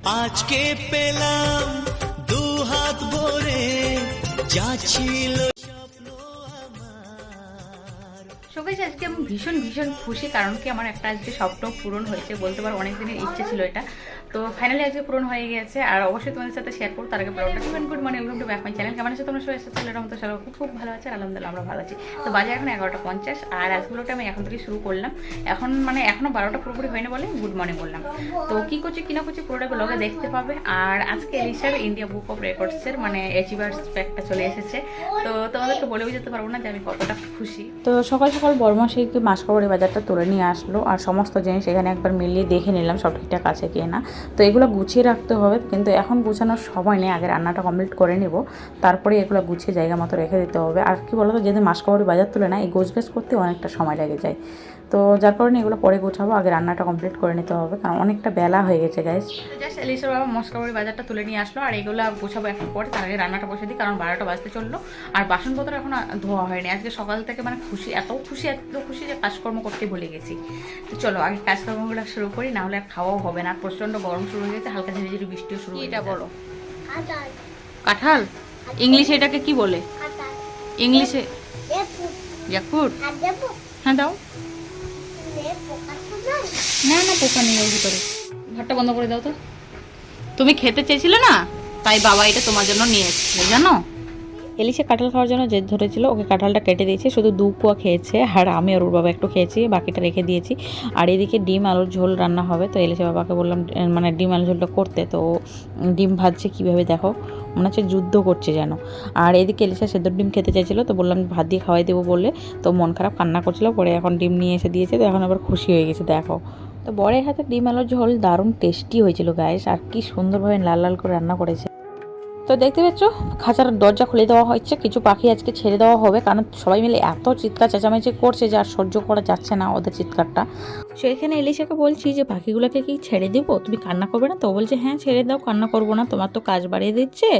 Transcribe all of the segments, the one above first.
আজকে পেলাম দু হাত ভরে যা ছিল সবাই আজকে আমি ভীষণ ভীষণ খুশি কারণ কি আমার একটা আজকে স্বপ্ন পূরণ হয়েছে। বলতে পারো অনেক দিনের ইচ্ছে ছিল এটা। তো ফাইনালি আজকে পূরণ হয়ে গেছে আর অবশ্যই তোমাদের সাথে শেয়ার করো তার আগে ব্লগটা good morning welcome to back my channel কেমন আছে তোমরা সবাই? সাথে চ্যানেলের মতো সবাই খুব খুব ভালো আছে আলহামদুলিল্লাহ আমরা ভালো আছি। তো বাজে এখন এগারোটা পঞ্চাশ, আর আজগুলোটা আমি এখন থেকে শুরু করলাম। এখন মানে এখনও বারোটা পুরোপুরি হয়নি বলে গুড মর্নিং বললাম। তো কি করছি, কি না করছি পুরোটা ব্লগে দেখতে পাবে। আর আজকে এলিশার ইন্ডিয়া বুক অফ রেকর্ডসের মানে অ্যাচিভার্স প্যাকটা চলে এসেছে। তো তোমাদেরকে বলে বুঝতে পারব না যে আমি কতটা খুশি। তো সকাল সকাল বর্মা সেই মাসকাবাড়ি বাজারটা তুলে নিয়ে আসলো আর সমস্ত জিনিস এখানে একবার মিলিয়ে দেখে নিলাম, সব ঠিকঠাক আছে কি না। তো এগুলো গুছিয়ে রাখতে হবে, কিন্তু এখন গুছানোর সময় নেই, আগে রান্নাটা কমপ্লিট করে নিব। তারপরে এগুলো গুছিয়ে জায়গা মতো রেখে দিতে হবে। আর কি বলতো, যেদিন মাসকাবাড়ি বাজার তুলে না এই গোছগাছ করতে অনেকটা সময় লেগে যায়। তো যার কারণে এগুলো পরে গোছাবো, আগে রান্নাটা কমপ্লিট করে নিতে হবে, কারণ অনেকটা বেলা হয়ে গেছে গাইজ জাস্ট এলিশার বাবা মস্কাবাড়ি বাজারটা তুলে নিয়ে আসলো, আর এগুলো গোছাবো একটু পরে, তার আগে রান্নাটা বসে দিই, কারণ বারোটা বাজতে চলল, আর বাসনপত্র এখন ধোয়া হয়নি। আজকে সকাল থেকে মানে খুশি, এত খুশি এত খুশি যে কাজকর্ম করতে ভুলে গেছি। তো চলো আগে কাজকর্মগুলো শুরু করি না হলে আর খাওয়াও হবে না। প্রচণ্ড গরম শুরু হয়ে গেছে হালকা ঝিরি ঝিরি বৃষ্টিও শুরু হয়ে এটা বলো? কাঁঠাল। কাঁঠাল? ইংলিশে এটাকে কি বলে? ইংলিশে? লেবু। জ্যাকফ্রুট হ্যাঁ দাও। না না পোকা নেই ওর ভিতরে। ঘরটা বন্ধ করে দাও তো। তুমি খেতে চেয়েছিলে না? তাই বাবা এটা তোমার জন্য নিয়ে এসেছিল জানো? এলিশে কাঁঠাল খাওয়ার জন্য জেদ ধরেছিল, ওকে কাঁঠালটা কেটে দিয়েছে, শুধু দু কুয়া খেয়েছে, আর আমি ওর বাবা একটু খেয়েছি, বাকিটা রেখে দিয়েছি। আর এদিকে ডিম আলুর ঝোল রান্না হবে, তো এলিশে বাবাকে বললাম মানে ডিম আলুর ঝোলটা করতে, তো ডিম ভাজছে কীভাবে দেখো, মনে হচ্ছে যুদ্ধ করছে যেন। আর এদিকে এলিশা সেদ্ধ ডিম খেতে চাইছিলো, তো বললাম ভাত দিয়ে খাওয়াই দেবো বলে, তো মন খারাপ কান্না করছিল, পরে এখন ডিম নিয়ে এসে দিয়েছে, তো এখন আবার খুশি হয়ে গেছে, দেখো। তো বরের হাতে ডিম আলুর ঝোল দারুণ টেস্টি হয়েছিল গায়েস আর কি সুন্দরভাবে লাল লাল করে রান্না করেছে। তো দেখতে পাচ্ছ? খাঁচার দরজা খুলে দেওয়া হয়েছে। কিছু পাখি আজকে ছেড়ে দেওয়া হবে। কারণ সবাই মিলে এত চিৎকার চেঁচামেচি করছে যে আর সহ্য করা যাচ্ছে না ওদের চিৎকারটা। সো এখানে এলিশাকে বলছি যে, পাখিগুলোকে কি ছেড়ে দেবো? তুমি কান্না করবে না? তো বলছে হ্যাঁ ছেড়ে দাও, কান্না করব না। তোমার তো কাজ বাড়িয়ে দিচ্ছে।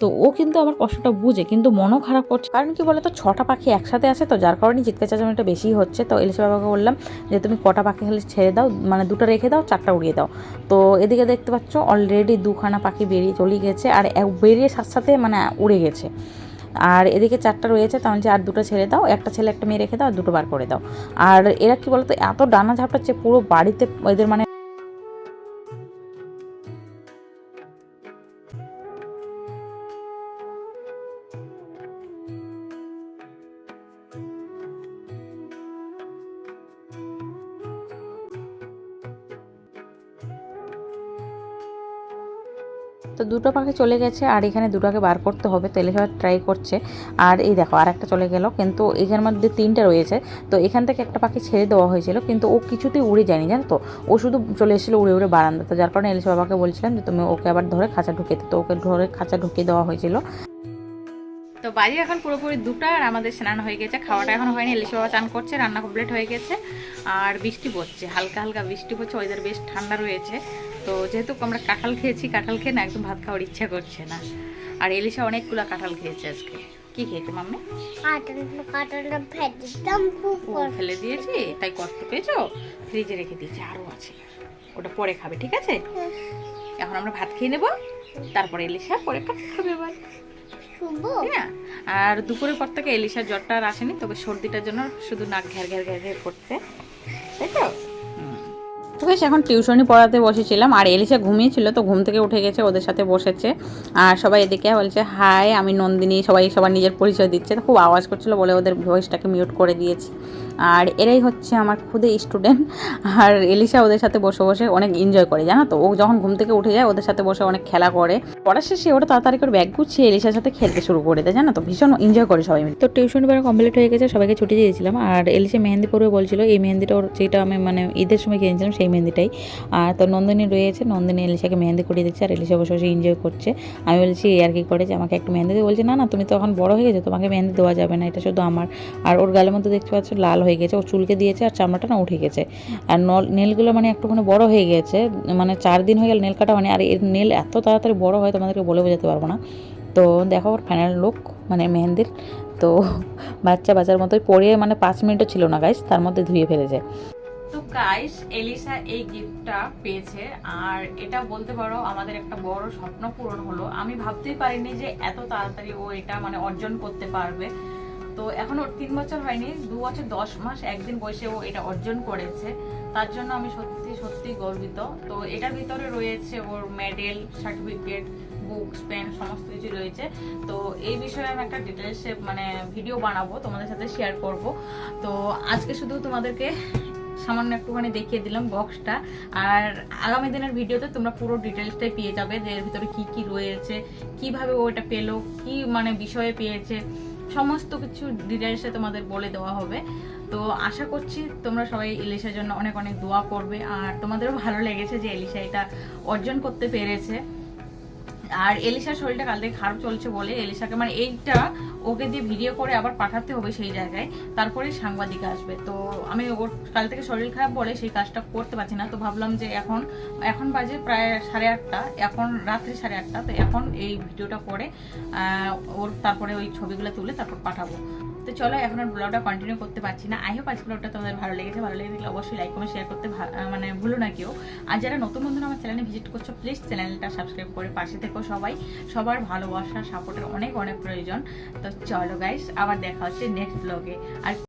তো ও কিন্তু আমার কষ্টটা বুঝে, কিন্তু মনও খারাপ করছে। কারণ কি বলে তো ছটা পাখি একসাথে আছে তো, যার কারণে চিৎকার চেঁচামেচিটা বেশি হচ্ছে। তো এলিশা বাবাকে বললাম যে, তুমি কটা পাখি খালি ছেড়ে দাও মানে দুটো রেখে দাও, চারটা উড়িয়ে দাও। তো এদিকে দেখতে পাচ্ছ অলরেডি দুখানা পাখি বেরিয়ে চলে গেছে, আর বেরিয়ে সাথে সাথে মানে উড়ে গেছে। আর এদিকে চারটা রয়েছে তার মানে যে আর দুটো ছেড়ে দাও, একটা ছেলে, একটা মেয়ে রেখে দাও দুটো বার করে দাও। আর এরা কি বলতো, এত ডানা ঝাপটাচ্ছে, পুরো বাড়িতে এদের মানে তো দুটো পাখি চলে গেছে আর এখানে দুটোকে বার করতে হবে, তেলে সবাই ট্রাই করছে। আর এই দেখো, আর একটা চলে গেল, কিন্তু এখানের মধ্যে তিনটে রয়েছে। তো এখান থেকে একটা পাখি ছেড়ে দেওয়া হয়েছিল, কিন্তু ও কিছুতেই উড়ে যায়নি, জানো তো? ও শুধু চলে এসেছিল উড়ে উড়ে বারান্দা তো যার কারণে এলিশ বাবাকে বলছিলাম যে, তুমি ওকে আবার ধরে খাঁচা ঢুকে তো ওকে ধরে খাঁচা ঢুকিয়ে দেওয়া হয়েছিল। তো বাজি এখন পুরোপুরি দুটো, আর আমাদের স্নান হয়ে গেছে, খাওয়াটা এখন হয়নি। ইলিশ বাবা চান করছে, রান্না কমপ্লিট হয়ে গেছে, আর বৃষ্টি পড়ছে, হালকা হালকা বৃষ্টি পড়ছে ওয়েদার বেশ ঠান্ডা রয়েছে। তো যেহেতু আমরা কাঁঠাল খেয়েছি কাঁঠাল খেয়ে না একদম ভাত খাওয়ার ইচ্ছা করছে না। আর এলিশা অনেকগুলো কাঁঠাল খেয়েছে আজকে। কি খেয়েছে মাম্মি। ফেলে দিয়েছি তাই কষ্ট পেয়েছ? ফ্রিজে রেখে দিয়েছি আরও আছে। ওটা পরে খাবে ঠিক আছে? এখন আমরা ভাত খেয়ে নেব তারপরে এলিশা পরে খাবে এবার না আর দুপুরের পর থেকে এলিশার জ্বরটা আর আসেনি তবে সর্দিটার জন্য শুধু নাক ঘের ঘের ঘের ঘের করতে তাই তো? তো বেশ, এখন টিউশনি পড়াতে বসেছিলাম। আর এলিসা ঘুমিয়েছিল, তো ঘুম থেকে উঠে গেছে, ওদের সাথে বসেছে। আর সবাই এদিকে বলছে, হাই, আমি নন্দিনী। সবাই সবার নিজের পরিচয় দিচ্ছে। তো খুব আওয়াজ করছিল বলে ওদের ভয়েসটাকে মিউট করে দিয়েছি। আর এরাই হচ্ছে আমার খুদে স্টুডেন্ট আর এলিশা ওদের সাথে বসে বসে অনেক এনজয় করে, জানো তো? ও যখন ঘুম থেকে উঠে যায়, ওদের সাথে বসে অনেক খেলা করে। পড়ার শেষে ওটা তাড়াতাড়ি করে ব্যাগ গুছিয়ে এলিশার সাথে খেলতে শুরু করে দেয়, জানো তো? ভীষণ এনজয় করে সবাই মিলে। তো টিউশন বেড়া কমপ্লিট হয়ে গেছে, সবাইকে ছুটি দিয়েছিলাম। আর এলিশা মেহেন্দি পরবে বলছিল, এই মেহেন্দিটা ওর যেটা আমি মানে ঈদের সময় কিনেছিলাম, সেই মেহেন্দিটাই। আর তো নন্দিনী রয়েছে, নন্দিনী এলিশাকে মেহেন্দি করিয়ে দিচ্ছে, আর এলিশা বসে বসে এনজয় করছে। আমি বলছি আর কি করে যে আমাকে একটু মেহেন্দি বলছে, না না, তুমি তো এখন বড় হয়ে গেছো, তোমাকে মেহেন্দি দেওয়া যাবে না, এটা শুধু আমার। আর ওর গালের মধ্যে দেখতে পাচ্ছ, লাল হয়ে গেছে, ও চুলকে দিয়েছে আর চামড়াটা না উঠে গেছে। আর নল, নেলগুলো মানে একটুখানি বড় হয়ে গেছে মানে চার দিন হয়ে গেল নেল কাটা হয়নি। আর এর নেল এত তাড়াতাড়ি বড় হয় তোমাদেরকে বলে বোঝাতে পারব না। তো দেখো ওর ফাইনাল লুক মানে মেহেন্দির। তো বাচ্চা বাচ্চার মতোই পরে মানে পাঁচ মিনিটও ছিল না গাইস তার মধ্যে ধুয়ে ফেলেছে। তো গাইস এলিসা এই গিফটটা পেয়েছে। আর এটা বলতে পারো, আমাদের একটা বড় স্বপ্ন পূরণ হলো। আমি ভাবতেই পারিনি যে এত তাড়াতাড়ি ও এটা মানে অর্জন করতে পারবে। তো এখন ওর তিন বছর হয়নি, দু বছর দশ মাস একদিন বয়সে ও এটা অর্জন করেছে। তার জন্য আমি সত্যি সত্যি গর্বিত। তো এটার ভিতরে রয়েছে ওর মেডেল সার্টিফিকেট বুকস পেন সমস্ত কিছু রয়েছে। তো এই বিষয়ে আমি একটা ডিটেলসে মানে ভিডিও বানাবো, তোমাদের সাথে শেয়ার করব। তো আজকে শুধু তোমাদেরকে সামান্য একটুখানি দেখিয়ে দিলাম বক্সটা আর আগামী দিনের ভিডিওতে তোমরা পুরো ডিটেলসটাই পেয়ে যাবে যে এর ভিতরে কি কি রয়েছে, কীভাবে ও এটা পেল, কি মানে বিষয়ে পেয়েছে। সমস্ত কিছু ডিটেলসে তোমাদের বলে দেওয়া হবে। তো আশা করছি তোমরা সবাই ইলিশার জন্য অনেক অনেক দোয়া করবে। আর তোমাদেরও ভালো লেগেছে যে এলিশা এটা অর্জন করতে পেরেছে। আর এলিশার শরীরটা কাল থেকে খারাপ চলছে বলে এলিশাকে মানে এইটা ওকে দিয়ে ভিডিও করে আবার পাঠাতে হবে সেই জায়গায়। তারপরে সাংবাদিক আসবে। তো আমি ওর কাল থেকে শরীর খারাপ বলে সেই কাজটা করতে পারছি না। তো ভাবলাম যে এখন এখন বাজে প্রায় সাড়ে আটটা। এখন রাত্রি সাড়ে আটটা। তো এখন এই ভিডিওটা করে ওর তারপরে ওই ছবিগুলো তুলে তারপর পাঠাবো। তো চলো, এখন আর ব্লগটা কন্টিনিউ করতে পারছি না। আই হোপ আজকে ব্লগটা তোমাদের ভালো লেগেছে। ভালো লেগে থাকলে অবশ্যই লাইক কমেন্ট শেয়ার করতে মানে ভুলো না কেউ। আর যারা নতুন বন্ধুরা আমার চ্যানেলে ভিজিট করছ প্লিজ চ্যানেলটা সাবস্ক্রাইব করে পাশে থেকো সবাই। সবার ভালোবাসা সাপোর্টের অনেক অনেক প্রয়োজন। তো চলো গাইস আবার দেখা হচ্ছে নেক্সট ব্লগে আর